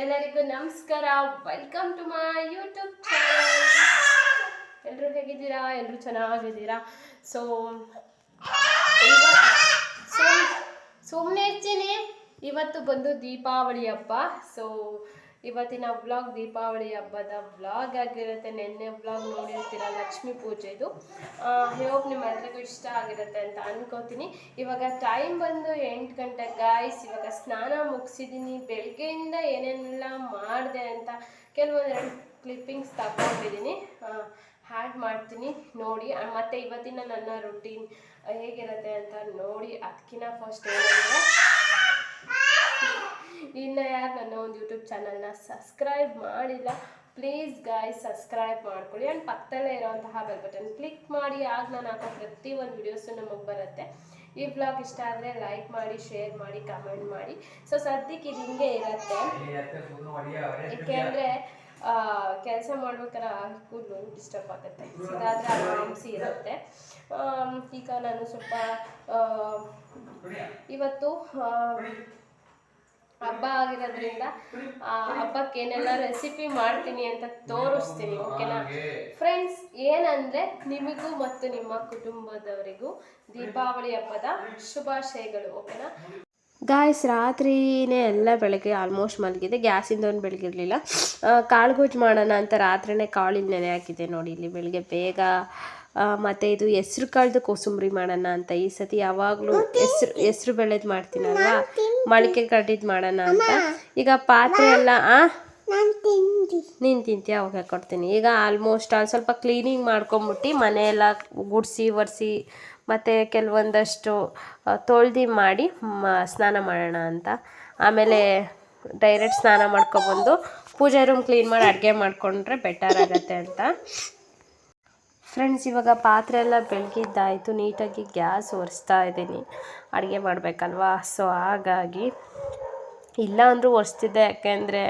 ಎಲ್ಲರಿಗೂ ನಮಸ್ಕಾರ. Welcome to my YouTube channel ಎಲ್ಲರೂ ಹೇಗಿದ್ದೀರಾ? ಎಲ್ಲರೂ ಚೆನ್ನಾಗಿದ್ದೀರಾ? ಸೊ ಸುಮ್ಮನೆ ಇರ್ತೀನಿ ಇವತ್ತು ಬಂದು ದೀಪಾವಳಿ ಹಬ್ಬ. ಸೊ ಇವತ್ತಿನ ವ್ಲಾಗ್ ದೀಪಾವಳಿ ಹಬ್ಬದ ವ್ಲಾಗ್ ಆಗಿರುತ್ತೆ. ನಿನ್ನೆ ವ್ಲಾಗ್ ನೋಡಿರ್ತೀರ, ಲಕ್ಷ್ಮೀ ಪೂಜೆದು ಹೋಪ್ ನಿಮ್ಮೆಲ್ರಿಗೂ ಇಷ್ಟ ಆಗಿರುತ್ತೆ ಅಂತ ಅನ್ಕೋತೀನಿ. ಇವಾಗ ಟೈಮ್ ಬಂದು ಎಂಟು ಗಂಟೆ ಗಾಯ್ಸ್ ಇವಾಗ ಸ್ನಾನ ಮುಗಿಸಿದ್ದೀನಿ ಬೆಳಗ್ಗೆಯಿಂದ ಏನೇನೆಲ್ಲ ಮಾಡಿದೆ ಅಂತ ಕೆಲವೊಂದೆರಡು ಕ್ಲಿಪ್ಪಿಂಗ್ಸ್ ತಗೊಂಡಿದ್ದೀನಿ ಹ್ಯಾಡ್ ಮಾಡ್ತೀನಿ. ನೋಡಿ ಮತ್ತೆ ಇವತ್ತಿನ ನನ್ನ ರುಟೀನ್ ಹೇಗಿರುತ್ತೆ ಅಂತ ನೋಡಿ ಅದಕ್ಕಿಂತ ಫಸ್ಟ್ ಏನಂದರೆ ಇನ್ನು ಯಾರು ನನ್ನ ಒಂದು ಯೂಟ್ಯೂಬ್ ಚಾನಲ್ನ ಸಬ್ಸ್ಕ್ರೈಬ್ ಮಾಡಿಲ್ಲ ಪ್ಲೀಸ್ ಗಾಯ್ಸ್ ಸಬ್ಸ್ಕ್ರೈಬ್ ಮಾಡ್ಕೊಳ್ಳಿ. ಆ್ಯಂಡ್ ಪಕ್ಕದಲ್ಲೇ ಇರೋವಂತಹ ಬೆಲ್ ಬಟನ್ ಕ್ಲಿಕ್ ಮಾಡಿ. ಆಗ ನಾನು ಹಾಕೋ ಪ್ರತಿ ಒಂದು ವಿಡಿಯೋಸು ನಮಗೆ ಬರುತ್ತೆ. ಈ ಬ್ಲಾಗ್ ಇಷ್ಟ ಆದರೆ ಲೈಕ್ ಮಾಡಿ ಶೇರ್ ಮಾಡಿ ಕಮೆಂಟ್ ಮಾಡಿ. ಸೊ ಸದ್ಯಕ್ಕೆ ಇದು ಹಿಂಗೆ ಇರುತ್ತೆ. ಏಕೆಂದರೆ ಕೆಲಸ ಮಾಡ್ಬೇಕಾದ್ರೆ ಕೂದಲು ಡಿಸ್ಟರ್ಬ್ ಆಗುತ್ತೆ. ಇದಾದರೆ ಆರಾಮ್ಸಿ ಇರುತ್ತೆ. ಈಗ ನಾನು ಸ್ವಲ್ಪ ಇವತ್ತು ಹಬ್ಬ ಆಗಿರೋದ್ರಿಂದ ಆ ಹಬ್ಬಕ್ಕೆ ಏನೆಲ್ಲ ರೆಸಿಪಿ ಮಾಡ್ತೀನಿ ಅಂತ ತೋರಿಸ್ತೀನಿ ಓಕೆನಾ ಫ್ರೆಂಡ್ಸ್ ಏನಂದ್ರೆ ನಿಮಗೂ ಮತ್ತು ನಿಮ್ಮ ಕುಟುಂಬದವರಿಗೂ ದೀಪಾವಳಿ ಹಬ್ಬದ ಶುಭಾಶಯಗಳು ಓಕೆನಾ ಗಾಯ್ಸ್ ರಾತ್ರಿನೇ ಎಲ್ಲ ಬೆಳಗ್ಗೆ ಆಲ್ಮೋಸ್ಟ್ ಮಲಗಿದೆ. ಗ್ಯಾಸಿಂದ ಒಂದು ಬೆಳಗಿರಲಿಲ್ಲ. ಕಾಳುಗೊಜ್ಜು ಮಾಡೋಣ ಅಂತ ರಾತ್ರಿನೇ ಕಾಳಿನ ನೆನೆ ಹಾಕಿದ್ದೆ ನೋಡಿ ಇಲ್ಲಿ ಬೆಳಗ್ಗೆ ಬೇಗ ಮತ್ತೆ ಇದು ಹೆಸ್ರು ಕಾಳ್ದು ಕೋಸಂಬರಿ ಮಾಡೋಣ ಅಂತ ಈ ಸತಿ ಯಾವಾಗಲೂ ಹೆಸ್ರು ಹೆಸ್ರು ಬೆಳೆದು ಮಾಡ್ತೀನಲ್ವಾ? ಮೊಳಕೆ ಕಟ್ಟಿದ್ದು ಮಾಡೋಣ ಅಂತ. ಈಗ ಪಾತ್ರೆ ಎಲ್ಲ ಆ? ನೀನು ತಿಂತೀಯ? ಅವಾಗ ಕೊಡ್ತೀನಿ. ಈಗ ಆಲ್ಮೋಸ್ಟ್ ಅಲ್ಲಿ ಸ್ವಲ್ಪ ಕ್ಲೀನಿಂಗ್ ಮಾಡ್ಕೊಂಬಿಟ್ಟು ಮನೆಯೆಲ್ಲ ಗುಡಿಸಿ ಒರೆಸಿ ಮತ್ತು ಕೆಲವೊಂದಷ್ಟು ತೊಳ್ದು ಮಾಡಿ ಮ ಸ್ನಾನ ಮಾಡೋಣ ಅಂತ. ಆಮೇಲೆ ಡೈರೆಕ್ಟ್ ಸ್ನಾನ ಮಾಡ್ಕೊಬಂದು ಪೂಜೆ ರೂಮ್ ಕ್ಲೀನ್ ಮಾಡಿ ಅಡುಗೆ ಮಾಡಿಕೊಂಡ್ರೆ ಬೆಟರ್ ಆಗುತ್ತೆ ಅಂತ. ಫ್ರೆಂಡ್ಸ್ ಇವಾಗ ಪಾತ್ರೆ ಎಲ್ಲ ಬೆಳಗಿದ್ದಾಯಿತು ನೀಟಾಗಿ ಗ್ಯಾಸ್ ಒರೆಸ್ತಾ ಇದ್ದೀನಿ. ಅಡುಗೆ ಮಾಡಬೇಕಲ್ವಾ? ಸೊ ಹಾಗಾಗಿ ಇಲ್ಲ ಅಂದರೂ ಒರೆಸ್ತಿದ್ದೆ. ಯಾಕೆಂದರೆ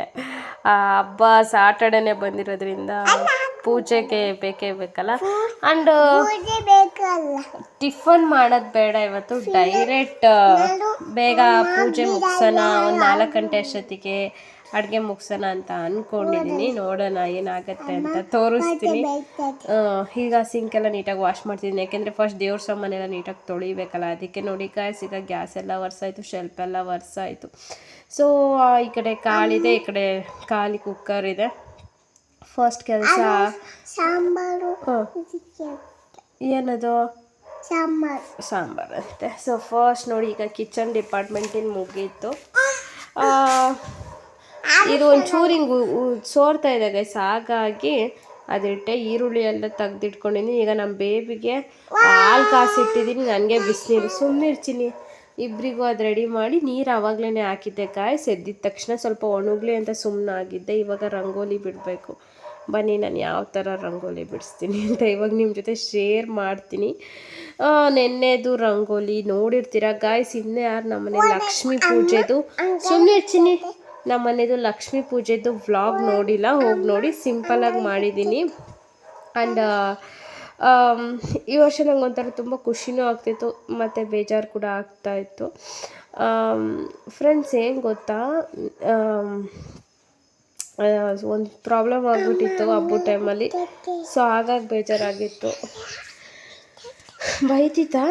ಹಬ್ಬ ಸಾಟರ್ಡೇನೆ ಬಂದಿರೋದ್ರಿಂದ ಪೂಜೆಗೆ ಬೇಕೇ ಬೇಕಲ್ಲ? ಆ್ಯಂಡ್ ಟಿಫನ್ ಮಾಡೋದು ಬೇಡ ಇವತ್ತು. ಡೈರೆಕ್ಟ್ ಬೇಗ ಪೂಜೆ ಮುಗಿಸೋಣ. ಒಂದು ನಾಲ್ಕು ಗಂಟೆ ಅಷ್ಟೊತ್ತಿಗೆ ಅಡುಗೆ ಮುಗಿಸೋಣ ಅಂತ ಅಂದ್ಕೊಂಡಿದ್ದೀನಿ ನೋಡೋಣ ಏನಾಗತ್ತೆ ಅಂತ ತೋರಿಸ್ತೀನಿ. ಈಗ ಸಿಂಕ್ ಎಲ್ಲ ನೀಟಾಗಿ ವಾಶ್ ಮಾಡ್ತಿದ್ದೀನಿ ಯಾಕೆಂದರೆ ಫಸ್ಟ್ ದೇವ್ರ ಸಾಮಾನೆಲ್ಲ ನೀಟಾಗಿ ತೊಳಿಬೇಕಲ್ಲ ಅದಕ್ಕೆ ನೋಡಿ ಕಾಯಿಸ್ ಈಗ ಗ್ಯಾಸ್ ಎಲ್ಲ ವರ್ಸಾಯಿತು ಶೆಲ್ಪ್ ಎಲ್ಲ ವರ್ಸಾಯಿತು ಸೊ ಈ ಕಡೆ ಕಾಲಿದೆ ಈ ಕಡೆ ಖಾಲಿ ಕುಕ್ಕರ್ ಇದೆ. ಫಸ್ಟ್ ಕೆಲಸ ಸಾಂಬಾರು ಏನದು? ಸಾಂಬಾರು. ಸಾಂಬಾರು ಅಂತೆ. ಸೊ ಫಸ್ಟ್ ನೋಡಿ ಈಗ ಕಿಚನ್ ಡಿಪಾರ್ಟ್ಮೆಂಟಿನ ಮುಗೀತು. ಇದು ಒಂಚೂರು ಹಿಂಗೆ ಸೋರ್ತಾ ಇದೆ ಗೈಸ್ ಹಾಗಾಗಿ ಅದಿಟ್ಟೆ ಈರುಳ್ಳಿ ಎಲ್ಲ ತೆಗ್ದಿಟ್ಕೊಂಡಿದ್ದೀನಿ ಈಗ ನಮ್ಮ ಬೇಬಿಗೆ ಹಾಲು ಕಾಸಿಟ್ಟಿದ್ದೀನಿ ನನಗೆ ಬಿಸಿನೀರು. ಸುಮ್ಮನೆ ಇರ್ತೀನಿ ಇಬ್ಬರಿಗೂ ಅದು ರೆಡಿ ಮಾಡಿ ನೀರು ಆವಾಗಲೇ ಹಾಕಿದ್ದೆ ಕಾಯಿ ಎದ್ದಿದ ತಕ್ಷಣ ಸ್ವಲ್ಪ ಒಣಗ್ಲಿ ಅಂತ ಸುಮ್ಮನೆ ಆಗಿದ್ದೆ ಇವಾಗ ರಂಗೋಲಿ ಬಿಡಬೇಕು. ಬನ್ನಿ ನಾನು ಯಾವ ಥರ ರಂಗೋಲಿ ಬಿಡಿಸ್ತೀನಿ ಅಂತ ಇವಾಗ ನಿಮ್ಮ ಜೊತೆ ಶೇರ್ ಮಾಡ್ತೀನಿ. ನೆನ್ನೆದು ರಂಗೋಲಿ ನೋಡಿರ್ತೀರ ಗಾಯ್ಸ್ ಇನ್ನೇ ಯಾರು ನಮ್ಮನೆ ಲಕ್ಷ್ಮೀ ಪೂಜೆದು? ಸುಮ್ಮನೆ ಇರ್ತೀನಿ ನಮ್ಮನೆದು ಲಕ್ಷ್ಮೀ ಪೂಜೆದು ವ್ಲಾಗ್ ನೋಡಿಲ್ಲ, ಹೋಗಿ ನೋಡಿ ಸಿಂಪಲಾಗಿ ಮಾಡಿದ್ದೀನಿ ಆ್ಯಂಡ್ ಈ ವರ್ಷ ನಂಗೆ ಒಂಥರ ತುಂಬ ಖುಷಿನೂ ಆಗ್ತಿತ್ತು, ಮತ್ತು ಬೇಜಾರು ಕೂಡ ಆಗ್ತಾಯಿತ್ತು ಫ್ರೆಂಡ್ಸ್ ಏನು ಗೊತ್ತಾ? ಒಂದು ಪ್ರಾಬ್ಲಮ್ ಆಗಿಬಿಟ್ಟಿತ್ತು ಹಬ್ಬದ ಟೈಮಲ್ಲಿ ಸೊ ಹಾಗಾಗಿ ಬೇಜಾರಾಗಿತ್ತು. ಬೈತಿತ್ತಾ?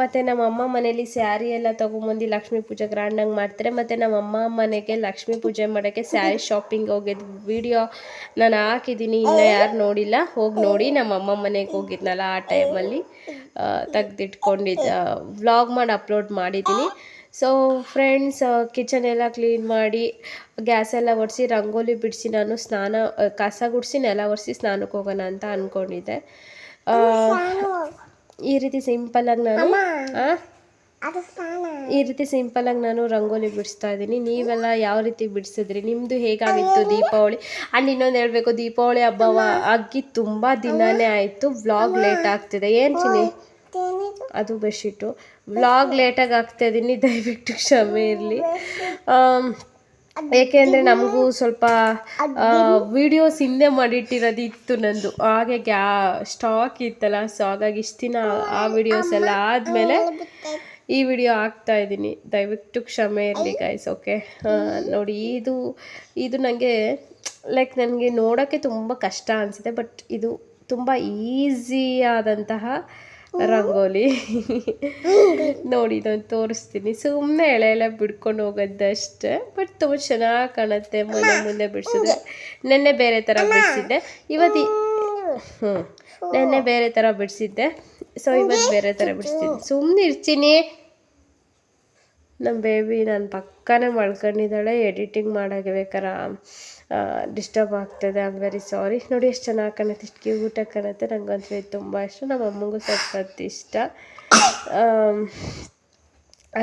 ಮತ್ತೆ ನಮ್ಮ ಅಮ್ಮ ಮನೇಲಿ ಸ್ಯಾರಿ ಎಲ್ಲ ತೊಗೊಂಬಂದು ಲಕ್ಷ್ಮೀ ಪೂಜೆ ಗ್ರ್ಯಾಂಡಾಗಿ ಮಾಡ್ತಾರೆ. ಮತ್ತು ನಮ್ಮ ಅಮ್ಮ ಮನೆಗೆ ಲಕ್ಷ್ಮೀ ಪೂಜೆ ಮಾಡೋಕ್ಕೆ ಸ್ಯಾರಿ ಶಾಪಿಂಗ್ ಹೋಗಿದ್ದು ವಿಡಿಯೋ ನಾನು ಹಾಕಿದ್ದೀನಿ. ಇನ್ನೂ ಯಾರು ನೋಡಿಲ್ಲ ಹೋಗಿ ನೋಡಿ. ನಮ್ಮ ಅಮ್ಮ ಮನೆಗೆ ಹೋಗಿದ್ನಲ್ಲ ಆ ಟೈಮಲ್ಲಿ. ತೆಗ್ದಿಟ್ಕೊಂಡಿದ್ದ ವ್ಲಾಗ್ ಮಾಡಿ ಅಪ್ಲೋಡ್ ಮಾಡಿದ್ದೀನಿ. ಸೊ ಫ್ರೆಂಡ್ಸ್ ಕಿಚನ್ ಎಲ್ಲ ಕ್ಲೀನ್ ಮಾಡಿ ಗ್ಯಾಸ್ ಎಲ್ಲ ಒರೆಸಿ ರಂಗೋಲಿ ಬಿಡಿಸಿ ನಾನು ಸ್ನಾನ ಕಸ ಗುಡಿಸಿ ನೆಲ ಒರೆಸಿ ಸ್ನಾನಕ್ಕೆ ಹೋಗೋಣ ಅಂತ ಅಂದ್ಕೊಂಡಿದ್ದೆ ಈ ರೀತಿ ಸಿಂಪಲಾಗಿ ನಾನು ಆ? ಅದು ಸ್ನಾನ. ಈ ರೀತಿ ಸಿಂಪಲಾಗಿ ನಾನು ರಂಗೋಲಿ ಬಿಡಿಸ್ತಾ ಇದ್ದೀನಿ. ನೀವೆಲ್ಲ ಯಾವ ರೀತಿ ಬಿಡಿಸಿದ್ರಿ? ನಿಮ್ಮದು ಹೇಗಾಗಿತ್ತು ದೀಪಾವಳಿ? ಆ್ಯಂಡ್ ಇನ್ನೊಂದು ಹೇಳಬೇಕು ದೀಪಾವಳಿ ಹಬ್ಬವ ಅಗ್ಗಿ ತುಂಬ ದಿನನೇ ಆಯಿತು. ವ್ಲಾಗ್ ಲೇಟ್ ಆಗ್ತಿದೆ. ಏನು ಚಿನ್ನಿ? ಅದು ಬೆಡ್ಶೀಟು. ವ್ಲಾಗ್ ಲೇಟಾಗಿ ಆಗ್ತಾ ಇದ್ದೀನಿ ದಯವಿಟ್ಟು ಕ್ಷಮೆ ಇರಲಿ. ಏಕೆಂದರೆ ನಮಗೂ ಸ್ವಲ್ಪ ವಿಡಿಯೋಸ್ ಹಿಂದೆ ಮಾಡಿಟ್ಟಿರೋದು ಇತ್ತು ನಂದು. ಹಾಗೆ ಗ್ಯಾ ಸ್ಟಾಕ್ ಇತ್ತಲ್ಲ ಸೊ ಹಾಗಾಗಿ ಇಷ್ಟು ದಿನ ಆ ವಿಡಿಯೋಸ್ ಎಲ್ಲ ಆದಮೇಲೆ ಈ ವಿಡಿಯೋ ಹಾಕ್ತಾ ಇದ್ದೀನಿ. ದಯವಿಟ್ಟು ಕ್ಷಮೆ ಇರಲಿ ಗೈಸ್ ಓಕೆ ನೋಡಿ ಇದು ಇದು ನನಗೆ ಲೈಕ್ ನನಗೆ ನೋಡೋಕ್ಕೆ ತುಂಬ ಕಷ್ಟ ಅನಿಸಿದೆ ಬಟ್ ಇದು ತುಂಬ ಆದಂತಹ ರಂಗೋಲಿ. ನೋಡಿ ನಾನು ತೋರಿಸ್ತೀನಿ. ಸುಮ್ಮನೆ ಎಳೆ ಎಳೆ ಬಿಡ್ಕೊಂಡು ಹೋಗೋದಷ್ಟೇ ಬಟ್ ತುಂಬ ಚೆನ್ನಾಗಿ ಕಾಣುತ್ತೆ ಮನೆ ಮುಂದೆ ಬಿಡಿಸಿದ್ರೆ. ನೆನ್ನೆ ಬೇರೆ ಥರ ಬಿಡಿಸಿದ್ದೆ. ಇವತ್ತು ಹ್ಞೂ ನೆನ್ನೆ ಬೇರೆ ಥರ ಬಿಡಿಸಿದ್ದೆ. ಸೊ ಇವತ್ತು ಬೇರೆ ಥರ ಬಿಡಿಸ್ತೀನಿ ಸುಮ್ಮನೆ ಇರ್ತೀನಿ. ನಮ್ಮ ಬೇಬಿ ನನ್ನ ಪಕ್ಕನೇ ಮಲ್ಕೊಂಡಿದ್ದಾಳೆ ಎಡಿಟಿಂಗ್ ಮಾಡೋಕ್ಕೆ ಬೇಕಾರ ಡಿಸ್ಟರ್ಬ್ ಆಗ್ತದೆ. ಐ ಆಮ್ ವೆರಿ ಸಾರಿ ನೋಡಿ ಎಷ್ಟು ಚೆನ್ನಾಗಿ ಕಾಣುತ್ತೆ ಇಷ್ಟು ಕ್ಯೂಟಾಗಿ ಕಾಣುತ್ತೆ. ನನಗಂತೂ ತುಂಬ ಇಷ್ಟ. ನಮ್ಮ ಅಮ್ಮಂಗೂ ಸ್ವಲ್ಪ ಇಷ್ಟ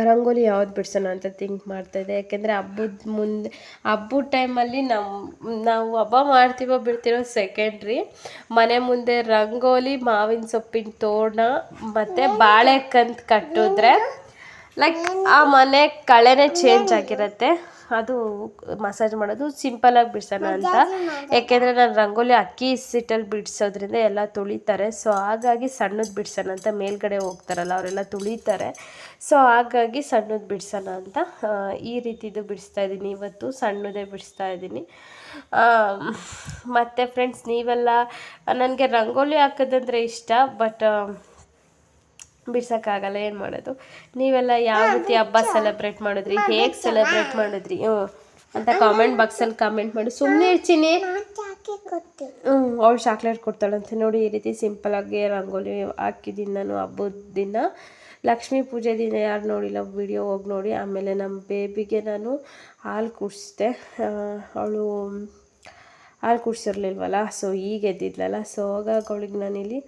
ರಂಗೋಲಿ ಯಾವ್ದು ಬಿಡ್ಸೋಣ ಅಂತ ಥಿಂಕ್ ಮಾಡ್ತಾಯಿದ್ದೆ ಯಾಕೆಂದರೆ ಹಬ್ಬದ ಮುಂದೆ, ಹಬ್ಬದ ಟೈಮಲ್ಲಿ ನಮ್ಮ ನಾವು ಹಬ್ಬ ಮಾಡ್ತೀವೋ ಬಿಡ್ತಿರೋ ಸೆಕೆಂಡ್ರಿ ಮನೆ ಮುಂದೆ ರಂಗೋಲಿ, ಮಾವಿನ ಸೊಪ್ಪಿನ ತೋರಣ, ಮತ್ತು ಬಾಳೆಕಂತ ಕಟ್ಟಿದ್ರೆ ಲೈಕ್ ಆ ಮನೆ ಕಳೆನೇ ಚೇಂಜ್ ಆಗಿರುತ್ತೆ. ಅದು ಮಸಾಜ್ ಮಾಡೋದು ಸಿಂಪಲಾಗಿ ಬಿಡ್ಸೋಣ ಅಂತ. ಯಾಕೆಂದರೆ ನಾನು ರಂಗೋಲಿ ಅಕ್ಕಿ ಸಿಟ್ಟಲ್ಲಿ ಬಿಡಿಸೋದ್ರಿಂದ ಎಲ್ಲ ತುಳಿತಾರೆ. ಸೊ ಹಾಗಾಗಿ ಸಣ್ಣದು ಬಿಡ್ಸೋಣ ಅಂತ ಮೇಲ್ಗಡೆ ಹೋಗ್ತಾರಲ್ಲ ಅವರೆಲ್ಲ ತುಳಿತಾರೆ. ಸೊ ಹಾಗಾಗಿ ಸಣ್ಣದು ಬಿಡ್ಸೋಣ ಅಂತ ಈ ರೀತಿದು ಬಿಡಿಸ್ತಾ ಇದ್ದೀನಿ. ಇವತ್ತು ಸಣ್ಣದೇ ಬಿಡಿಸ್ತಾ ಇದ್ದೀನಿ. ಮತ್ತು ಫ್ರೆಂಡ್ಸ್ ನೀವೆಲ್ಲ ನನಗೆ ರಂಗೋಲಿ ಹಾಕೋದಂದ್ರೆ ಇಷ್ಟ ಬಟ್ ಬಿಡ್ಸೋಕ್ಕಾಗಲ್ಲ ಏನು ಮಾಡೋದು? ನೀವೆಲ್ಲ ಯಾವ ರೀತಿ ಹಬ್ಬ ಸೆಲೆಬ್ರೇಟ್ ಮಾಡಿದ್ರಿ? ಹೇಗೆ ಸೆಲೆಬ್ರೇಟ್ ಮಾಡಿದ್ರಿ? ಹ್ಞೂ ಅಂತ ಕಾಮೆಂಟ್ ಬಾಕ್ಸಲ್ಲಿ ಕಾಮೆಂಟ್ ಮಾಡಿ. ಸುಮ್ಮನೆ ಇರ್ತೀನಿ. ಹ್ಞೂ ಅವಳು ಚಾಕ್ಲೇಟ್ ಕೊಡ್ತಾಳಂತೆ. ನೋಡಿ ಈ ರೀತಿ ಸಿಂಪಲಾಗಿ ರಂಗೋಲಿ ಹಾಕಿದ್ದೀನಿ ನಾನು ಹಬ್ಬದ ದಿನ. ಲಕ್ಷ್ಮೀ ಪೂಜೆ ದಿನ ಯಾರು ನೋಡಿಲ್ಲ ವಿಡಿಯೋ ಹೋಗಿ ನೋಡಿ. ಆಮೇಲೆ ನಮ್ಮ ಬೇಬಿಗೆ ನಾನು ಹಾಲು ಕುಡಿಸ್ದೆ. ಅವಳು ಹಾಲು ಕುಡಿಸಿರ್ಲಿಲ್ವಲ್ಲ ಸೊ ಈಗ ಎದ್ದಿದ್ಲಲ್ಲ ಸೊ ಹಾಗಾಗಿ ಅವಳಿಗೆ ನಾನಿಲ್ಲಿ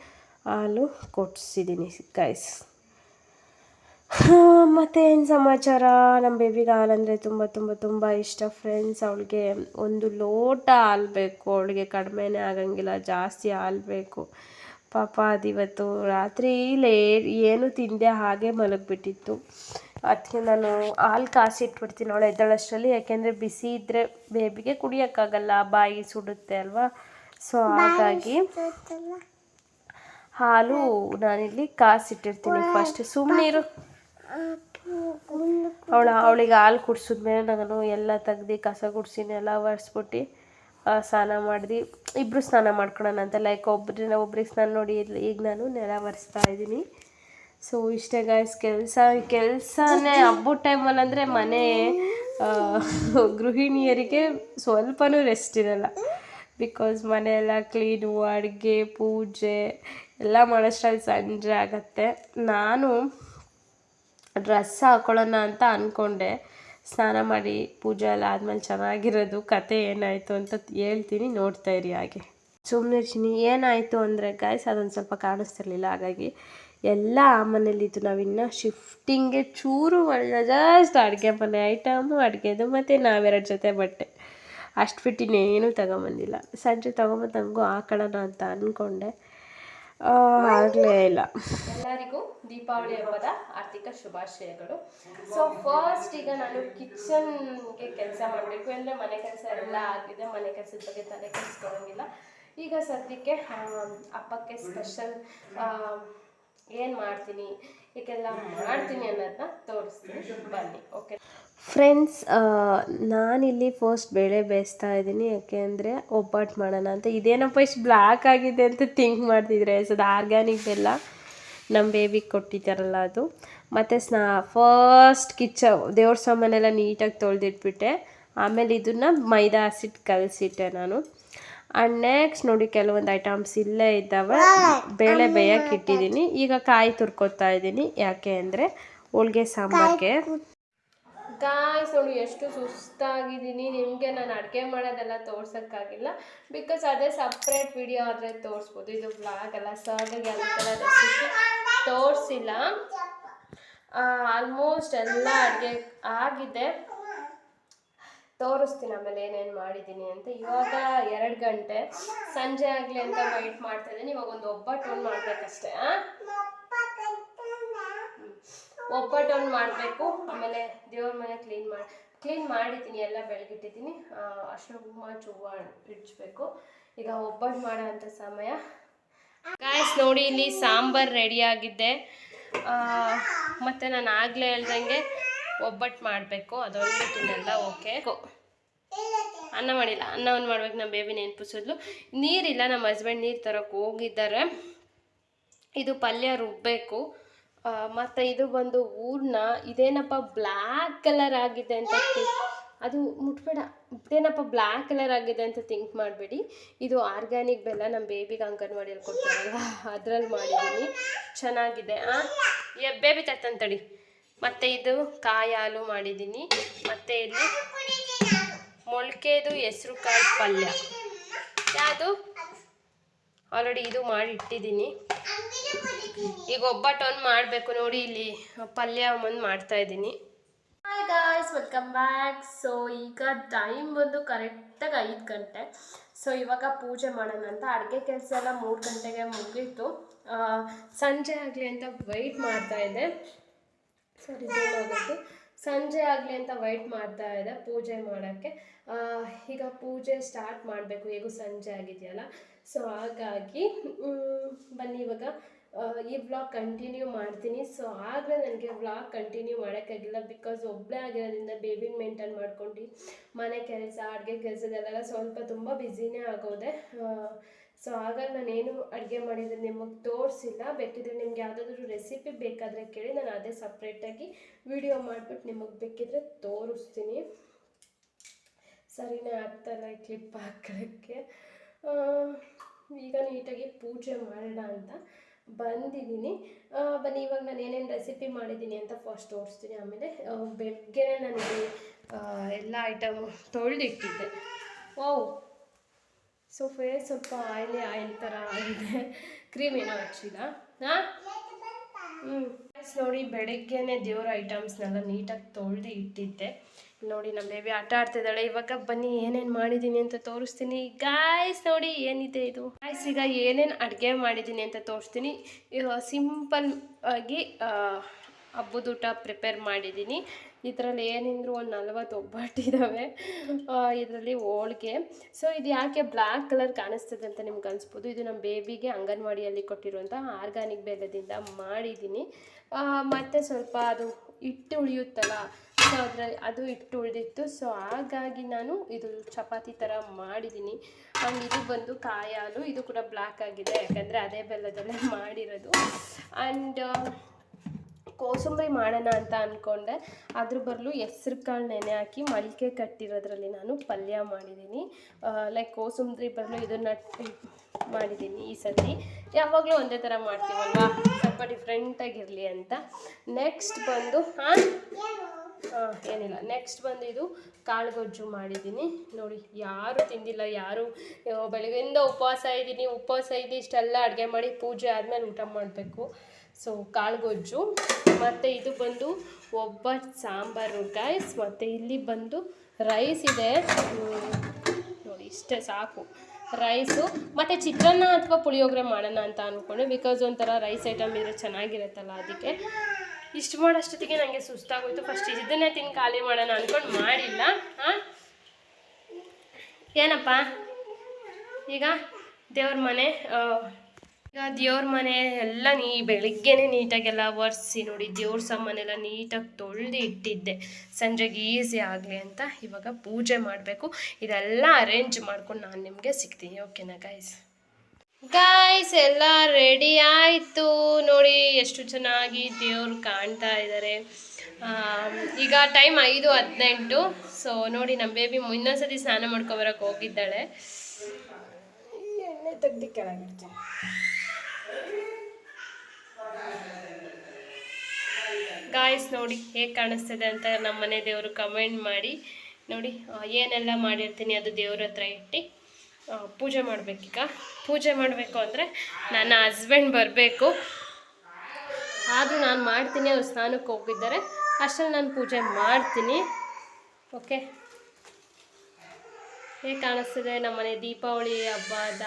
ಹಾಲು ಕೊಡ್ಸಿದ್ದೀನಿ ಗೈಸ್ ಮತ್ತೇನು ಏನು ಸಮಾಚಾರ ನಮ್ಮ ಬೇಬಿಗೆ ಹಾಲಂದರೆ ತುಂಬ ತುಂಬ ತುಂಬ ಇಷ್ಟ ಫ್ರೆಂಡ್ಸ್ ಅವಳಿಗೆ ಒಂದು ಲೋಟ ಹಾಲು ಬೇಕು. ಅವಳಿಗೆ ಕಡಿಮೆನೇ ಆಗಂಗಿಲ್ಲ ಜಾಸ್ತಿ ಹಾಲು ಬೇಕು. ಪಾಪ ಅದಿವತ್ತು ರಾತ್ರಿ ಲೇ ಏನು ತಿಂದೆ ಹಾಗೆ ಮಲಗಿಬಿಟ್ಟಿತ್ತು. ಅದಕ್ಕೆ ನಾನು ಹಾಲು ಕಾಸಿಟ್ಬಿಡ್ತೀನಿ ಅವಳು ಎದ್ದಳಷ್ಟರಲ್ಲಿ. ಯಾಕೆಂದರೆ ಬಿಸಿ ಇದ್ದರೆ ಬೇಬಿಗೆ ಕುಡಿಯೋಕ್ಕಾಗಲ್ಲ ಬಾಯಿ ಸುಡುತ್ತೆ ಅಲ್ವಾ? ಸೊ ಹಾಗಾಗಿ ಹಾಲು ನಾನಿಲ್ಲಿ ಕಾಸಿಟ್ಟಿರ್ತೀನಿ ಫಸ್ಟ್ ಸುಮ್ಮನೆ ಇರು. ಅವಳ, ಅವಳಿಗೆ ಹಾಲು ಕುಡ್ಸಿದ್ಮೇಲೆ ನಾನು ಎಲ್ಲ ತೆಗ್ದು ಕಸ ಗುಡ್ಸಿನಿ, ಎಲ್ಲ ಒರೆಸ್ಬಿಟ್ಟು ಸ್ನಾನ ಮಾಡಿದ್ವಿ ಇಬ್ಬರು ಸ್ನಾನ ಮಾಡ್ಕೊಳ್ಳೋಣ ಅಂತ ಲೈಕ್ ಒಬ್ಬರನ್ನ ಒಬ್ರಿಗೆ ಸ್ನಾನ ನೋಡಿ ಈಗ ನಾನು ನೆಲ ಒರೆಸ್ತಾ ಇದ್ದೀನಿ. ಸೊ ಇಷ್ಟೇ ಗಾಯ್ಸ್ ಕೆಲಸ, ಕೆಲಸನೇ. ಹಬ್ಬದ ಟೈಮಲ್ಲಿ ಅಂದರೆ ಮನೆ ಗೃಹಿಣಿಯರಿಗೆ ಸ್ವಲ್ಪನೂ ರೆಸ್ಟ್ ಇರಲ್ಲ. ಬಿಕಾಸ್ ಮನೆಯೆಲ್ಲ ಕ್ಲೀನು ಅಡುಗೆ, ಪೂಜೆ ಎಲ್ಲ ಮಾಡೋಷ್ಟ್ರಲ್ಲಿ ಸಂಜೆ ಆಗತ್ತೆ. ನಾನು ಡ್ರೆಸ್ ಹಾಕೊಳ್ಳೋಣ ಅಂತ ಅಂದ್ಕೊಂಡೆ ಸ್ನಾನ ಮಾಡಿ ಪೂಜೆ ಎಲ್ಲ ಆದಮೇಲೆ ಚೆನ್ನಾಗಿರೋದು, ಕತೆ ಏನಾಯಿತು ಅಂತ ಹೇಳ್ತೀನಿ, ನೋಡ್ತಾ ಇರಿ ಹಾಗೆ. ಸುಮ್ಮನೆ ಇರ್ತೀನಿ. ಏನಾಯಿತು ಅಂದರೆ ಗಾಯ್ಸ್ ಅದೊಂದು ಸ್ವಲ್ಪ ಕಾಣಿಸ್ತಿರ್ಲಿಲ್ಲ, ಹಾಗಾಗಿ ಎಲ್ಲ ಆ ಮನೇಲಿತ್ತು ನಾವಿನ್ನು ಶಿಫ್ಟಿಂಗೆ ಚೂರು ಮಾಡಿಲ್ಲ. ಜಸ್ಟ್ ಅಡುಗೆ ಮನೆ ಐಟಮು ಅಡುಗೆದು ಮತ್ತು ನಾವೆರಡು ಜೊತೆ ಬಟ್ಟೆ. ಅಷ್ಟು ಬಿಟ್ಟು ತಗೊಂಬಂದಿಲ್ಲ. ಸಂಜೆ ತೊಗೊಂಬಂದು ನನಗೂ ಹಾಕೊಳ್ಳೋಣ ಅಂತ ಅಂದ್ಕೊಂಡೆ ಆಗಲೇ ಇಲ್ಲ. ಎಲ್ಲರಿಗೂ ದೀಪಾವಳಿ ಹಬ್ಬದ ಆರ್ಥಿಕ ಶುಭಾಶಯಗಳು. ಸೊ ಫಸ್ಟ್ ಈಗ ನಾನು ಕಿಚನ್ಗೆ ಕೆಲಸ ಮಾಡಬೇಕು ಅಂದರೆ ಮನೆ ಕೆಲಸ ಎಲ್ಲ ಆಗಿದೆ. ಮನೆ ಕೆಲಸದ ಬಗ್ಗೆ ತಲೆ ಕೆಡಿಸ್ಕೊಳಂಗಿಲ್ಲ. ಈಗ ಸದ್ಯಕ್ಕೆ ಅಪ್ಪಕ್ಕೆ ಸ್ಪೆಷಲ್ ಏನು ಮಾಡ್ತೀನಿ ಈಗೆಲ್ಲ ಮಾಡ್ತೀನಿ ಅನ್ನೋದನ್ನ ತೋರಿಸ್ತೀನಿ. ಬನ್ನಿ ಓಕೆ ಫ್ರೆಂಡ್ಸ್ ನಾನಿಲ್ಲಿ ಫಸ್ಟ್ ಬೇಳೆ ಬೇಯಿಸ್ತಾ ಇದ್ದೀನಿ. ಯಾಕೆ ಅಂದರೆ ಒಬ್ಬಟ್ಟು ಮಾಡೋಣ ಅಂತ. ಇದೇನಪ್ಪ ಇಷ್ಟು ಬ್ಲ್ಯಾಕ್ ಆಗಿದೆ ಅಂತ ಥಿಂಕ್ ಮಾಡ್ತಿದ್ರೆ. ಅದು ಆರ್ಗ್ಯಾನಿಕ್ ಬೆಲ್ಲ. ನಮ್ಮ ಬೇಬಿಗೆ ಕೊಟ್ಟಿದ್ದಾರಲ್ಲ ಅದು. ಮತ್ತು ಸ್ನಾ ಫಸ್ಟ್ ಕಿಚ್ಚ, ದೇವ್ರ ಸಾಮಾನೆಲ್ಲ ನೀಟಾಗಿ ತೊಳೆದಿಟ್ಬಿಟ್ಟೆ. ಆಮೇಲೆ ಇದನ್ನು ಮೈದಾ ಹಸಿಟ್ಟು ಕಲಸಿಟ್ಟೆ ನಾನು. ಆ್ಯಂಡ್ ನೆಕ್ಸ್ಟ್ ನೋಡಿ, ಕೆಲವೊಂದು ಐಟಮ್ಸ್ ಇಲ್ಲೇ ಇದ್ದಾವೆ. ಬೇಳೆ ಬೇಯಕ್ಕೆ ಇಟ್ಟಿದ್ದೀನಿ. ಈಗ ಕಾಯಿ ತುರ್ಕೊತಾ ಇದ್ದೀನಿ. ಯಾಕೆ ಅಂದರೆ, ಹೋಳ್ಗೆ, ಸಾಂಬಾರ್ಗೆ. ನೋಡಿ ಎಷ್ಟು ಸುಸ್ತಾಗಿದ್ದೀನಿ, ನಿಮಗೆ ನಾನು ಅಡುಗೆ ಮಾಡೋದೆಲ್ಲ ತೋರ್ಸೋಕ್ಕಾಗಿಲ್ಲ. ಬಿಕಾಸ್ ಅದೇ ಸಪ್ರೇಟ್ ವಿಡಿಯೋ ಆದರೆ ತೋರಿಸ್ಬೋದು. ಇದು ಬ್ಲಾಗ್ ಎಲ್ಲ ಸರ್ಗೆ ಎಲ್ಲ ರೆಸಿಪಿ ತೋರಿಸಿಲ್ಲ. ಆಲ್ಮೋಸ್ಟ್ ಎಲ್ಲ ಅಡುಗೆ ಆಗಿದೆ. ತೋರಿಸ್ತೀನಿ ಆಮೇಲೆ ಏನೇನು ಮಾಡಿದ್ದೀನಿ ಅಂತ. ಇವಾಗ ಎರಡು ಗಂಟೆ. ಸಂಜೆ ಆಗಲಿ ಅಂತ ವೈಟ್ ಮಾಡ್ತಾ ಇದ್ದೀನಿ. ಇವಾಗ ಒಂದು ಒಬ್ಬಟ್ಟು ಮಾಡಬೇಕಷ್ಟೇ ಹಾಂ ಒಬ್ಬಟ್ಟು ಒಂದು ಮಾಡಬೇಕು, ಆಮೇಲೆ ದೇವ್ರ ಮನೆ ಕ್ಲೀನ್ ಮಾಡಿ ಕ್ಲೀನ್ ಮಾಡಿದ್ದೀನಿ, ಎಲ್ಲ ಬೆಳಗಿಟ್ಟಿದ್ದೀನಿ. ಅಷ್ಟು ಕುಂಕುಮ ಚೂವ ಇಡ್ಸ್ಬೇಕು. ಈಗ ಒಬ್ಬಟ್ಟು ಮಾಡೋ ಅಂಥ ಸಮಯ. ಗಾಯ್ಸ್ ನೋಡಿ, ಇಲ್ಲಿ ಸಾಂಬಾರ್ ರೆಡಿ ಆಗಿದೆ. ಮತ್ತು ನಾನು ಆಗಲೇ ಹೇಳ್ದಂಗೆ ಒಬ್ಬಟ್ಟು ಮಾಡಬೇಕು. ಅದೊಂದು ತಿನ್ನಲ್ಲ, ಓಕೆ. ಅನ್ನ ಮಾಡಿಲ್ಲ, ಅನ್ನವನ್ನು ಮಾಡ್ಬೇಕು, ನಮ್ಮ ಬೇಬಿ ನೆನಪಿಸಿದ್ಲು ನೀರಿಲ್ಲ, ನಮ್ಮ ಹಸ್ಬೆಂಡ್ ನೀರು ತರೋಕೆ ಹೋಗಿದ್ದಾರೆ. ಇದು ಪಲ್ಯ ರುಬ್ಬಬೇಕು ಮತ್ತೆ ಇದು ಬಂದು ಊರ್ನ ಇದೇನಪ್ಪ ಬ್ಲ್ಯಾಕ್ ಕಲರ್ ಆಗಿದೆ ಅಂತ ಅದು ಮುಟ್ಬೇಡ. ಇದೇನಪ್ಪ ಬ್ಲ್ಯಾಕ್ ಕಲರ್ ಆಗಿದೆ ಅಂತ ಥಿಂಕ್ ಮಾಡಬೇಡಿ. ಇದು ಆರ್ಗ್ಯಾನಿಕ್ ಬೆಲ್ಲ ನಮ್ಮ ಬೇಬಿಗೆ ಅಂಗನವಾಡಿಯಲ್ಲಿ ಕೊಡ್ತಾರಲ್ಲ ಅದ್ರಲ್ಲಿ ಮಾಡಿದ್ದೀನಿ. ಚೆನ್ನಾಗಿದೆ ಬೇಬಿ ತತ್ತಂತಡಿ ಮತ್ತು ಇದು ಕಾಯಿ ಹಾಲು ಮಾಡಿದ್ದೀನಿ. ಮತ್ತು ಇಲ್ಲಿ ಮೊಳಕೆದು ಹೆಸ್ರು ಕಾಳು ಪಲ್ಯ. ಯಾವುದು? ಆಲ್ರೆಡಿ ಇದು ಮಾಡಿ ಇಟ್ಟಿದ್ದೀನಿ. ಈಗ ಒಬ್ಬಟ್ಟು ಒಂದು ಮಾಡಬೇಕು ನೋಡಿ, ಇಲ್ಲಿ ಪಲ್ಯ ಒಂದು ಮಾಡ್ತಾ ಇದ್ದೀನಿ. Hi guys welcome back so ಈಗ ಟೈಮ್ ಬಂದು ಕರೆಕ್ಟಾಗಿ ಐದು ಗಂಟೆ. ಸೊ ಇವಾಗ ಪೂಜೆ ಮಾಡೋಣ ಅಂತ. ಅಡುಗೆ ಕೆಲಸ ಎಲ್ಲ ಮೂರು ಗಂಟೆಗೆ ಮುಗೀತು. ಸಂಜೆ ಆಗಲಿ ಅಂತ ವೆಯ್ಟ್ ಮಾಡ್ತಾ ಇದೆ. ಸರಿ ಆಗೋದು ಸಂಜೆ ಆಗಲಿ ಅಂತ ವೆಯ್ಟ್ ಮಾಡ್ತಾ ಇದೆ ಪೂಜೆ ಮಾಡೋಕ್ಕೆ. ಈಗ ಪೂಜೆ ಸ್ಟಾರ್ಟ್ ಮಾಡಬೇಕು. ಹೇಗೂ ಸಂಜೆ ಆಗಿದೆಯಲ್ಲ? ಸೊ ಹಾಗಾಗಿ ಬನ್ನಿ ಇವಾಗ. ಈ ವ್ಲಾಗ್ ಕಂಟಿನ್ಯೂ ಮಾಡ್ತೀನಿ. ಸೊ ಆಗಲೇ ನನಗೆ ವ್ಲಾಗ್ ಕಂಟಿನ್ಯೂ ಮಾಡೋಕ್ಕಾಗಿಲ್ಲ ಬಿಕಾಸ್ ಒಬ್ಬಳೇ ಆಗಿರೋದ್ರಿಂದ ಬೇಬಿನ ಮೇಂಟೈನ್ ಮಾಡ್ಕೊಂಡು, ಮನೆ ಕೆಲಸ, ಅಡುಗೆ ಕೆಲಸದಲ್ಲೆಲ್ಲ ಸ್ವಲ್ಪ ತುಂಬ ಬ್ಯುಸಿನೇ ಆಗೋದೆ. ಸೊ ಹಾಗಾಗಿ ನಾನೇನು ಅಡುಗೆ ಮಾಡಿದ್ರೆ ನಿಮಗೆ ತೋರಿಸಿಲ್ಲ. ಬೇಕಿದ್ರೆ ನಿಮ್ಗೆ ಯಾವುದಾದ್ರೂ ರೆಸಿಪಿ ಬೇಕಾದರೆ ಕೇಳಿ, ನಾನು ಅದೇ ಸಪ್ರೇಟಾಗಿ ವಿಡಿಯೋ ಮಾಡಿಬಿಟ್ಟು ನಿಮಗೆ ಬೇಕಿದ್ರೆ ತೋರಿಸ್ತೀನಿ. ಸರಿನೇ ಆಗ್ತಾಯಿಲ್ಲ ಕ್ಲಿಪ್ ಹಾಕೋಕ್ಕೆ. ಈಗ ನೀಟಾಗಿ ಪೂಜೆ ಮಾಡೋಣ ಅಂತ. ಬಂದಿದ್ದೀನಿ. ಬನ್ನಿ ಇವಾಗ ನಾನು ಏನೇನು ರೆಸಿಪಿ ಮಾಡಿದ್ದೀನಿ ಅಂತ ಫಸ್ಟ್ ತೋರಿಸ್ತೀನಿ. ಆಮೇಲೆ ಆ, ಬೆಳಗ್ಗೆನೇ ನನಗೆ ಎಲ್ಲ ಐಟಮ್ ತೊಳೆದಿಟ್ಟಿದ್ದೆ. ಓ ಸೊ ಫೇಸ್ ಸ್ವಲ್ಪ ಆಯಿಲಿ ಆಯಿಲ್ ಥರ ಆಗಿದೆ. ಕ್ರೀಮ್ ಏನೋ ಹಚ್ಚಿಲ್ಲ ಹಾಂ? ಹ್ಞೂ ನೋಡಿ ಬೆಳಗ್ಗೆನೇ ದೇವ್ರ ಐಟಮ್ಸ್ನೆಲ್ಲ ನೀಟಾಗಿ ತೊಳೆದು ಇಟ್ಟಿದ್ದೆ. ನೋಡಿ ನಮ್ಮ ಬೇಬಿ ಆಟ ಆಡ್ತಿದ್ದಾಳೆ. ಇವಾಗ ಬನ್ನಿ, ಏನೇನು ಮಾಡಿದ್ದೀನಿ ಅಂತ ತೋರಿಸ್ತೀನಿ. ಗಾಯ್ಸ್ ನೋಡಿ ಏನಿದೆ ಇದು. ಗಾಯ್ಸ್ ಈಗ ಏನೇನು ಅಡುಗೆ ಮಾಡಿದ್ದೀನಿ ಅಂತ ತೋರಿಸ್ತೀನಿ. ಸಿಂಪಲ್ ಆಗಿ ಹಬ್ಬದೂಟ ಪ್ರಿಪೇರ್ ಮಾಡಿದ್ದೀನಿ ಇದರಲ್ಲಿ ಏನಿದ್ರು ಒಂದು ನಲ್ವತ್ತು ಒಬ್ಬಟ್ಟಿದ್ದಾವೆ ಇದರಲ್ಲಿ ಹೋಳಿಗೆ. ಸೊ ಇದು ಯಾಕೆ ಬ್ಲ್ಯಾಕ್ ಕಲರ್ ಕಾಣಿಸ್ತದೆ ಅಂತ ನಿಮ್ಗೆ ಅನಿಸ್ಬೋದು. ಇದು ನಮ್ಮ ಬೇಬಿಗೆ ಅಂಗನವಾಡಿಯಲ್ಲಿ ಕೊಟ್ಟಿರುವಂಥ ಆರ್ಗಾನಿಕ್ ಬೆಲ್ಲದಿಂದ ಮಾಡಿದ್ದೀನಿ ಮತ್ತು ಸ್ವಲ್ಪ ಅದು ಹಿಟ್ಟು ಉಳಿಯುತ್ತಲ್ಲ ಸೊ ಅದರಲ್ಲಿ ಅದು ಹಿಟ್ಟು ಉಳಿದಿತ್ತು. ಸೊ ಹಾಗಾಗಿ ನಾನು ಇದು ಚಪಾತಿ ಥರ ಮಾಡಿದ್ದೀನಿ. ಆ್ಯಂಡ್ ಇದು ಬಂದು ಕಾಯಿ ಹಾಲು ಇದು ಕೂಡ ಬ್ಲ್ಯಾಕ್ ಆಗಿದೆ. ಯಾಕಂದರೆ ಅದೇ ಬೆಲ್ಲದಲ್ಲೇ ಮಾಡಿರೋದು. ಆ್ಯಂಡ್ ಕೋಸಂಬರಿ ಮಾಡೋಣ ಅಂತ ಅಂದ್ಕೊಂಡೆ ಅದ್ರ ಬರಲು ಹೆಸ್ರು ಕಾಳು ನೆನೆ ಹಾಕಿ ಮಲ್ಕೆ ಕಟ್ಟಿರೋದ್ರಲ್ಲಿ ನಾನು ಪಲ್ಯ ಮಾಡಿದ್ದೀನಿ. ಲೈಕ್ ಕೋಸಂಬರಿ ಬರಲು ಇದನ್ನು ಮಾಡಿದ್ದೀನಿ ಈ ಸತಿ. ಯಾವಾಗಲೂ ಒಂದೇ ಥರ ಮಾಡ್ತೀವಲ್ವಾ? ಸ್ವಲ್ಪ ಡಿಫ್ರೆಂಟಾಗಿರಲಿ ಅಂತ. ನೆಕ್ಸ್ಟ್ ಬಂದು ಹಾಂ ಏನಿಲ್ಲ. ನೆಕ್ಸ್ಟ್ ಬಂದು ಇದು ಕಾಳುಗೊಜ್ಜು ಮಾಡಿದ್ದೀನಿ. ನೋಡಿ, ಯಾರು ತಿಂದಿಲ್ಲ, ಯಾರು ಬೆಳಗ್ಗೆಯಿಂದ ಉಪವಾಸ ಇದ್ದೀನಿ, ಉಪವಾಸ ಇದ್ದು ಇಷ್ಟೆಲ್ಲ ಅಡುಗೆ ಮಾಡಿ ಪೂಜೆ ಆದಮೇಲೆ ಊಟ ಮಾಡಬೇಕು. ಸೊ ಕಾಳುಗೊಜ್ಜು, ಮತ್ತು ಇದು ಬಂದು ಒಬ್ಬ ಸಾಂಬಾರು. ಗಾಯ್ಸ್ ಮತ್ತು ಇಲ್ಲಿ ಬಂದು ರೈಸ್ ಇದೆ. ನೋಡಿ, ಇಷ್ಟೇ ಸಾಕು. ರೈಸು ಮತ್ತು ಚಿತ್ರಾನ್ನ ಅಥವಾ ಪುಳಿಯೋಗರೆ ಮಾಡೋಣ ಅಂತ ಅಂದ್ಕೊಂಡೆ ಬಿಕಾಸ್ ಒಂಥರ ರೈಸ್ ಐಟಮ್ ಇದ್ರೆ ಚೆನ್ನಾಗಿರುತ್ತಲ್ಲ ಅದಕ್ಕೆ. ಇಷ್ಟು ಮಾಡೋಷ್ಟೊತ್ತಿಗೆ ನನಗೆ ಸುಸ್ತಾಗೋಯ್ತು. ಫಸ್ಟ್ ಇದನ್ನೇ ತಿಂದು ಖಾಲಿ ಮಾಡೋಣ ಅಂದ್ಕೊಂಡು ಮಾಡಿಲ್ಲ. ಹಾಂ? ಏನಪ್ಪ? ಈಗ ದೇವ್ರ ಮನೆ ಈಗ ದೇವ್ರ ಮನೆ ಎಲ್ಲ ನೀ ಬೆಳಿಗ್ಗೆನೆ ನೀಟಾಗೆಲ್ಲ ಒರೆಸಿ ನೋಡಿ ದೇವ್ರ ಸಾಮಾನೆಲ್ಲ ನೀಟಾಗಿ ತೊಳೆದು ಇಟ್ಟಿದ್ದೆ. ಸಂಜೆಗೆ ಈಸಿ ಆಗಲಿ ಅಂತ ಇವಾಗ ಪೂಜೆ ಮಾಡಬೇಕು. ಇದೆಲ್ಲ ಅರೇಂಜ್ ಮಾಡ್ಕೊಂಡು ನಾನು ನಿಮಗೆ ಸಿಗ್ತೀನಿ. ಓಕೆನಾ ಗಾಯ್ಸ್ ಗಾಯ್ಸ್ ಎಲ್ಲ ರೆಡಿ ಆಯಿತು. ನೋಡಿ ಎಷ್ಟು ಚೆನ್ನಾಗಿ ದೇವ್ರು ಕಾಣ್ತಾ ಇದ್ದಾರೆ ಈಗ ಟೈಮ್ ಐದು ಹದಿನೆಂಟು. ಸೊ ನೋಡಿ ನಮ್ಮ ಬೇಬಿ ಇನ್ನೊಂದ್ಸತಿ ಸ್ನಾನ ಮಾಡ್ಕೊಬರಕ್ಕೆ ಹೋಗಿದ್ದಾಳೆ. ಎಣ್ಣೆ ತೆಗ್ದು ಕೆಳಗಿಡ್ತೀನಿ ಗಾಯ್ಸ್ ನೋಡಿ ಹೇಗೆ ಕಾಣಿಸ್ತಿದೆ ಅಂತ ನಮ್ಮ ಮನೆ ದೇವರು ಕಮೆಂಟ್ ಮಾಡಿ. ನೋಡಿ ಏನೆಲ್ಲ ಮಾಡಿರ್ತೀನಿ ಅದು ದೇವ್ರ ಹತ್ರ ಇಟ್ಟು. ಪೂಜೆ ಮಾಡಬೇಕೀಗ? ಪೂಜೆ ಮಾಡಬೇಕು ಅಂದರೆ ನನ್ನ ಹಸ್ಬೆಂಡ್ ಬರಬೇಕು. ಆದರೂ ನಾನು ಮಾಡ್ತೀನಿ, ಅವ್ರು ಸ್ನಾನಕ್ಕೆ ಹೋಗಿದ್ದಾರೆ. ಅಷ್ಟರಲ್ಲಿ ನಾನು ಪೂಜೆ ಮಾಡ್ತೀನಿ. ಓಕೆ ಹೇಗೆ ಕಾಣಿಸ್ತಿದೆ ನಮ್ಮನೆ ದೀಪಾವಳಿ ಹಬ್ಬದ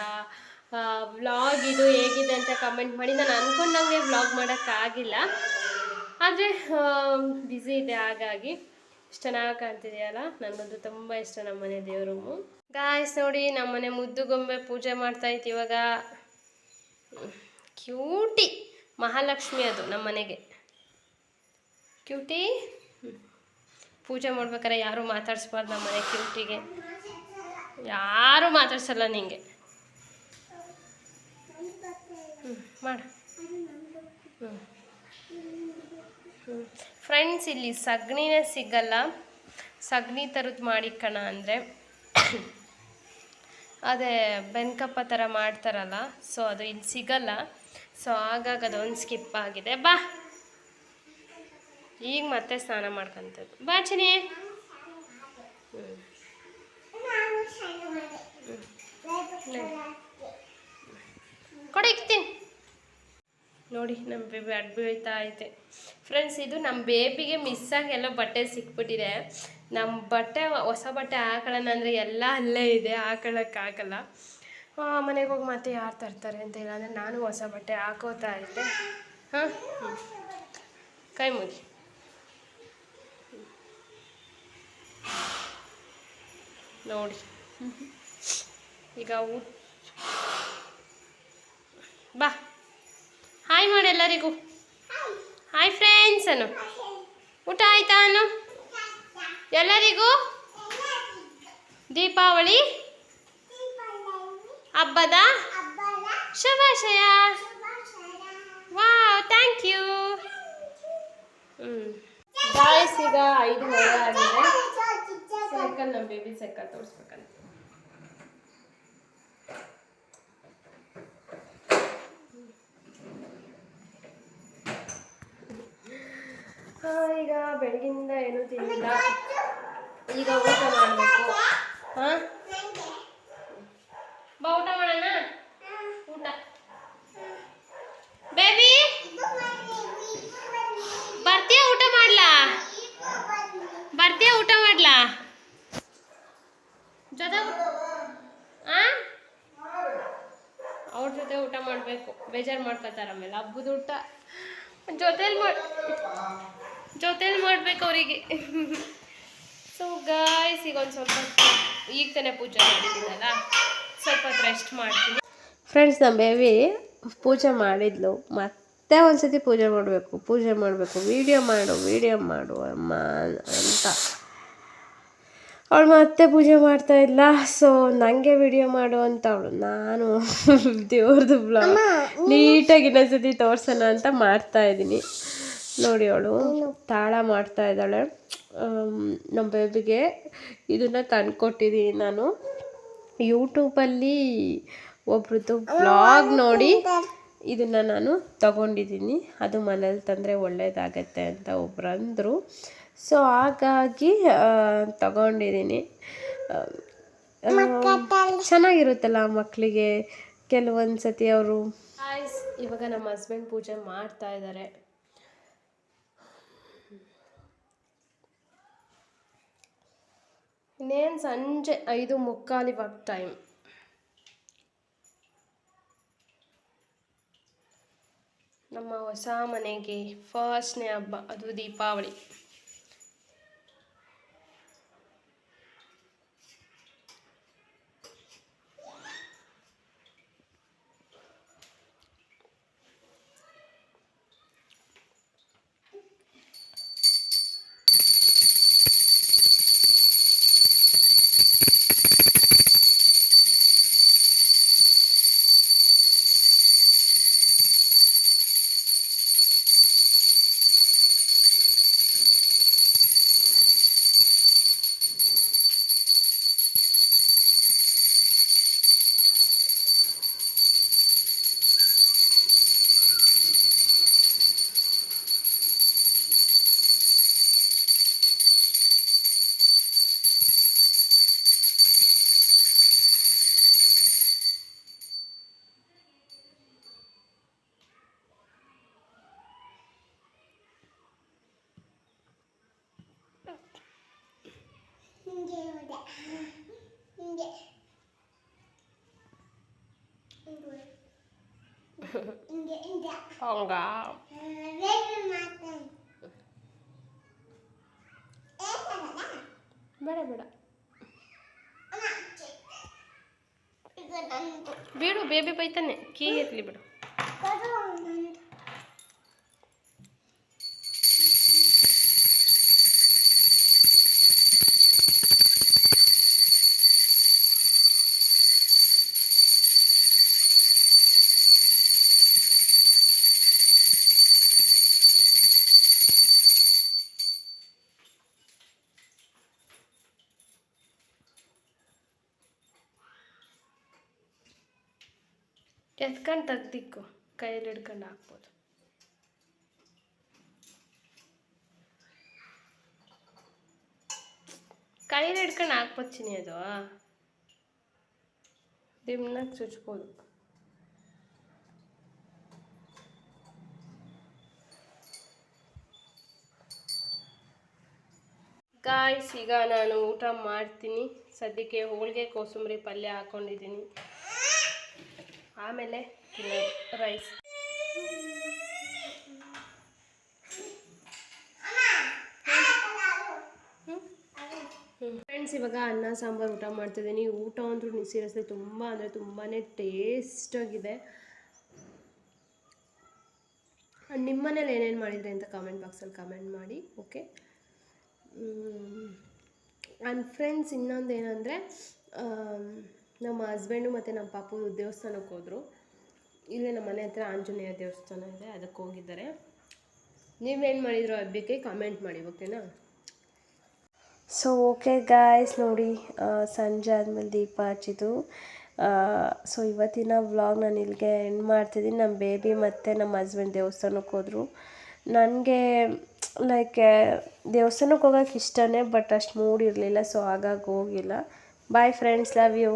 ವ್ಲಾಗ್ ಇದು ಹೇಗಿದೆ ಅಂತ ಕಮೆಂಟ್ ಮಾಡಿ. ನಾನು ಅಂದ್ಕೊಂಡಂಗೆ ವ್ಲಾಗ್ ಮಾಡೋಕ್ಕಾಗಿಲ್ಲ ಆದರೆ ಬ್ಯುಸಿ ಇದೆ ಹಾಗಾಗಿ. ಇಷ್ಟು ಚೆನ್ನಾಗಿ ಕಾಣ್ತಿದೆಯಲ್ಲ? ನನಗಂತೂ ತುಂಬ ಇಷ್ಟ ದೇವ್ರ. ರೂಮು ಗಾಯ್ಸ್ ನೋಡಿ ನಮ್ಮನೆ ಮುದ್ದು ಗೊಂಬೆ ಪೂಜೆ ಮಾಡ್ತಾ ಇತ್ತು ಇವಾಗ. ಕ್ಯೂಟಿ ಮಹಾಲಕ್ಷ್ಮಿ ಅದು ನಮ್ಮ ಮನೆಗೆ. ಕ್ಯೂಟಿ ಪೂಜೆ ಮಾಡ್ಬೇಕಾರೆ ಯಾರು ಮಾತಾಡ್ಸ್ಬಾರ್ದು ನಮ್ಮ ಮನೆ ಕ್ಯೂಟಿಗೆ ಯಾರು ಮಾತಾಡ್ಸಲ್ಲ ನಿಂಗೆ. ಹ್ಞೂ ಮಾಡು. ಫ್ರೆಂಡ್ಸ್ ಇಲ್ಲಿ ಸಗಣಿನೇ ಸಿಗಲ್ಲ. ಸಗಣಿ ಥರದ್ದು ಮಾಡಿ ಕಣ ಅಂದರೆ. ಅದೇ ಬೆನ್ಕಪ್ಪ ಥರ ಮಾಡ್ತಾರಲ್ಲ ಸೊ ಅದು ಇಲ್ಲಿ ಸಿಗಲ್ಲ. ಸೊ ಹಾಗಾಗಿ ಅದೊಂದು ಸ್ಕಿಪ್ ಆಗಿದೆ. ಬಾ. ಈಗ ಮತ್ತೆ ಸ್ನಾನ ಮಾಡ್ಕೊಂತದ್ದು. ಬಾ ಚಿನಿ ಕೊಡಿಕ್ತೀನಿ ನೋಡಿ ನಮ್ಮ ಬೇಬಿ ಅಡ್ಬಿ ಐತೆ. ಫ್ರೆಂಡ್ಸ್ ಇದು ನಮ್ಮ ಬೇಬಿಗೆ ಮಿಸ್ ಆಗಿ ಎಲ್ಲ ಬಟ್ಟೆ ಸಿಕ್ಬಿಟ್ಟಿದೆ. ನಮ್ಮ ಬಟ್ಟೆ, ಹೊಸ ಬಟ್ಟೆ ಹಾಕೊಳ್ಳೋಣ ಅಂದರೆ ಎಲ್ಲ ಅಲ್ಲೇ ಇದೆ ಹಾಕೊಳ್ಳೋಕ್ಕಾಗಲ್ಲ ಮನೆಗೆ ಹೋಗಿ ಮತ್ತೆ ಯಾರು ತರ್ತಾರೆ ಅಂತ ಇಲ್ಲ ಅಂದರೆ ನಾನು ಹೊಸ ಬಟ್ಟೆ ಹಾಕೋತಾ ಇದ್ದೆ. ಹಾಂ? ಕೈ ಮುಗಿ. ನೋಡಿ. ಈಗ ಊಟ ಬಾ. ಹಾಯ್ ಮಾಡಿ ಎಲ್ಲರಿಗೂ ಹಾಯ್ ಫ್ರೆಂಡ್ಸ್ ಅನ್ನು. ಊಟ ಆಯ್ತಾ ಅನ್ನು? ಎಲ್ಲರಿಗೂ ದೀಪಾವಳಿ ಹಬ್ಬದ ಶುಭಾಶಯ. ವಾವ್ ಥ್ಯಾಂಕ್ ಯು ಹ್ಞೂ ಗಾಯಸ್ ಐದು ಆಗಿದೆ ಸೈಕಲ್ ನಮ್ಮ ಬೇಬಿ ಸೈಕಲ್ ತೋರಿಸ್ಬೇಕಂತ. ಈಗ ಬೆಳಗಿಂದ ಏನು ತಿಂದಿಲ್ಲ. ಈಗ ಊಟ ಮಾಡಬೇಕು. ಹಾಂ ಬಾ ಊಟ ಮಾಡೋಣ? ಊಟ. ಬೇಬಿ? ಬರ್ತೀಯ ಊಟ ಮಾಡ್ಲಾ? ಬರ್ತೀಯ ಊಟ ಮಾಡ್ಲಾ? ಜೊತೆ ಅವ್ರ ಜೊತೆ ಊಟ ಮಾಡಬೇಕು. ಬೇಜಾರು ಮಾಡ್ಕೋತಾರೆ ಆಮೇಲೆ ಹಬ್ಬದ ಊಟ. ಜೊತೇಲಿ ಮಾಡ್ ಜೊತೇಲಿ ಮಾಡ್ಬೇಕು ಅವರಿಗೆ. ಸೊ ಗಾಯ್ಸ್ ಈಗ ಒಂದು ಸ್ವಲ್ಪ ಈಗ ತಾನೇ ಪೂಜೆ ಮಾಡಿದ್ದೀನಲ್ಲ? ಸ್ವಲ್ಪ ರೆಸ್ಟ್ ಮಾಡ್ತೀನಿ. ಫ್ರೆಂಡ್ಸ್ ನಮ್ಮ ಬೇಬಿ ಪೂಜೆ ಮಾಡಿದ್ಲು. ಮತ್ತೆ ಒಂದ್ಸತಿ ಪೂಜೆ ಮಾಡಬೇಕು. ಪೂಜೆ ಮಾಡಬೇಕು. ವಿಡಿಯೋ ಮಾಡು ವಿಡಿಯೋ ಮಾಡು ಅಮ್ಮ ಅಂತ. ಅವಳು ಮತ್ತೆ ಪೂಜೆ ಮಾಡ್ತಾ ಇಲ್ಲ. ಸೊ ನನಗೆ ವಿಡಿಯೋ ಮಾಡು ಅಂತ ಅವಳು. ನಾನು ದೇವ್ರದ್ದು ಬ್ಲಾಗ್ ನೀಟಾಗಿ ಇನ್ನೊಂದ್ಸತಿ ತೋರ್ಸೋಣ ಅಂತ ಮಾಡ್ತಾ ಇದ್ದೀನಿ. ನೋಡಿ ಅವಳು ತಾಳ ಮಾಡ್ತಾ ಇದ್ದಾಳೆ. ನಮ್ಮ ಬೇಬಿಗೆ ಇದನ್ನು ತಂದ್ಕೊಟ್ಟಿದ್ದೀನಿ ನಾನು. ಯೂಟ್ಯೂಬಲ್ಲಿ ಒಬ್ರದ್ದು ಬ್ಲಾಗ್ ನೋಡಿ ಇದನ್ನು ನಾನು ತಗೊಂಡಿದ್ದೀನಿ ಅದು ಮನೇಲಿ ತಂದರೆ ಒಳ್ಳೆಯದಾಗತ್ತೆ ಅಂತ ಒಬ್ರು ಅಂದರು. ಸೊ ಹಾಗಾಗಿ ತಗೊಂಡಿದ್ದೀನಿ ಚೆನ್ನಾಗಿರುತ್ತಲ್ಲ ಮಕ್ಕಳಿಗೆ ಕೆಲವೊಂದು ಸತಿ ಅವರು ಇವಾಗ ನಮ್ಮ ಹಸ್ಬೆಂಡ್ ಪೂಜೆ ಮಾಡ್ತಾ ಇದ್ದಾರೆ ಇನ್ನೇನು ಸಂಜೆ ಐದು ಮುಕ್ಕಾಲು ಇವಾಗ ಟೈಮ್ ನಮ್ಮ ಹೊಸ ಮನೆಗೆ ಫಸ್ಟ್ನೇ ಹಬ್ಬ ಅದು ದೀಪಾವಳಿ. ಹಿಂಗೆ ಬೇಡ ಬೇಡ ಬಿಡು ಬೇಬಿ ಬೈತಾನೆ ಕೀ ಇರ್ಲಿ ಬಿಡು. ತೆಗ್ದಿಕ್ಕು ಕೈಯಲ್ಲಿ ಹಿಡ್ಕೊಂಡು ಹಾಕ್ಬೋದು. ಕೈಯಲ್ಲಿ ಹಿಡ್ಕೊಂಡು ಹಾಕ್ಬೋದು ಅದು. ದಿಮ್ನಾಗ ಚುಚ್ಬೋದು. ಗಾಯ್ಸ್ ಈಗ ನಾನು ಊಟ ಮಾಡ್ತೀನಿ. ಸದ್ಯಕ್ಕೆ ಹೋಳಿಗೆ, ಕೋಸಂಬರಿ ಪಲ್ಯ ಹಾಕ್ಕೊಂಡಿದ್ದೀನಿ ಆಮೇಲೆ ತಿನ್ನೋದು ರೈಸ್ ಫ್ರೆಂಡ್ಸ್ ಇವಾಗ ಅನ್ನ, ಸಾಂಬಾರು ಊಟ ಮಾಡ್ತಿದ್ದೀನಿ. ಊಟ ಅಂದರೂ ಸೀರಿಯಸ್ಲಿ ತುಂಬ ಅಂದರೆ ತುಂಬಾ ಟೇಸ್ಟಾಗಿದೆ ನಿಮ್ಮ ಮನೇಲಿ ಏನೇನು ಮಾಡಿದ್ರಿ ಅಂತ ಕಾಮೆಂಟ್ ಬಾಕ್ಸಲ್ಲಿ ಕಮೆಂಟ್ ಮಾಡಿ ಓಕೆ ಆ್ಯಂಡ್ ಫ್ರೆಂಡ್ಸ್ ಇನ್ನೊಂದು ಏನಂದರೆ ನಮ್ಮ ಹಸ್ಬೆಂಡು ಮತ್ತು ನಮ್ಮ ಪಾಪು ದೇವಸ್ಥಾನಕ್ಕೆ ಹೋದರು. ಇಲ್ಲೇ ನಮ್ಮ ಮನೆ ಹತ್ರ ಆಂಜನೇಯ ದೇವಸ್ಥಾನ ಇದೆ, ಅದಕ್ಕೆ ಹೋಗಿದ್ದಾರೆ. ನೀವೇನು ಮಾಡಿದ್ರು ಹಬ್ಬಕ್ಕೆ ಕಾಮೆಂಟ್ ಮಾಡಿ ಓಕೆನಾ ಸೊ ಓಕೆ ಗಾಯ್ಸ್ ನೋಡಿ ಸಂಜೆ ಆದಮೇಲೆ ದೀಪ ಹಚ್ಚಿದ್ದು. ಸೊ ಇವತ್ತಿನ ವ್ಲಾಗ್ ನಾನು ಇಲ್ಲಿಗೆ ಎಂಡ್ ಮಾಡ್ತಿದ್ದೀನಿ. ನಮ್ಮ ಬೇಬಿ ಮತ್ತು ನಮ್ಮ ಹಸ್ಬೆಂಡ್ ದೇವಸ್ಥಾನಕ್ಕೆ ಹೋದರು. ನನಗೆ ಲೈಕ್ ದೇವಸ್ಥಾನಕ್ಕೆ ಹೋಗೋಕೆ ಇಷ್ಟನೇ ಬಟ್ ಅಷ್ಟು ಮೂಡ್ ಇರಲಿಲ್ಲ ಸೊ ಹಾಗಾಗಿ ಹೋಗಿಲ್ಲ. Bye friends love you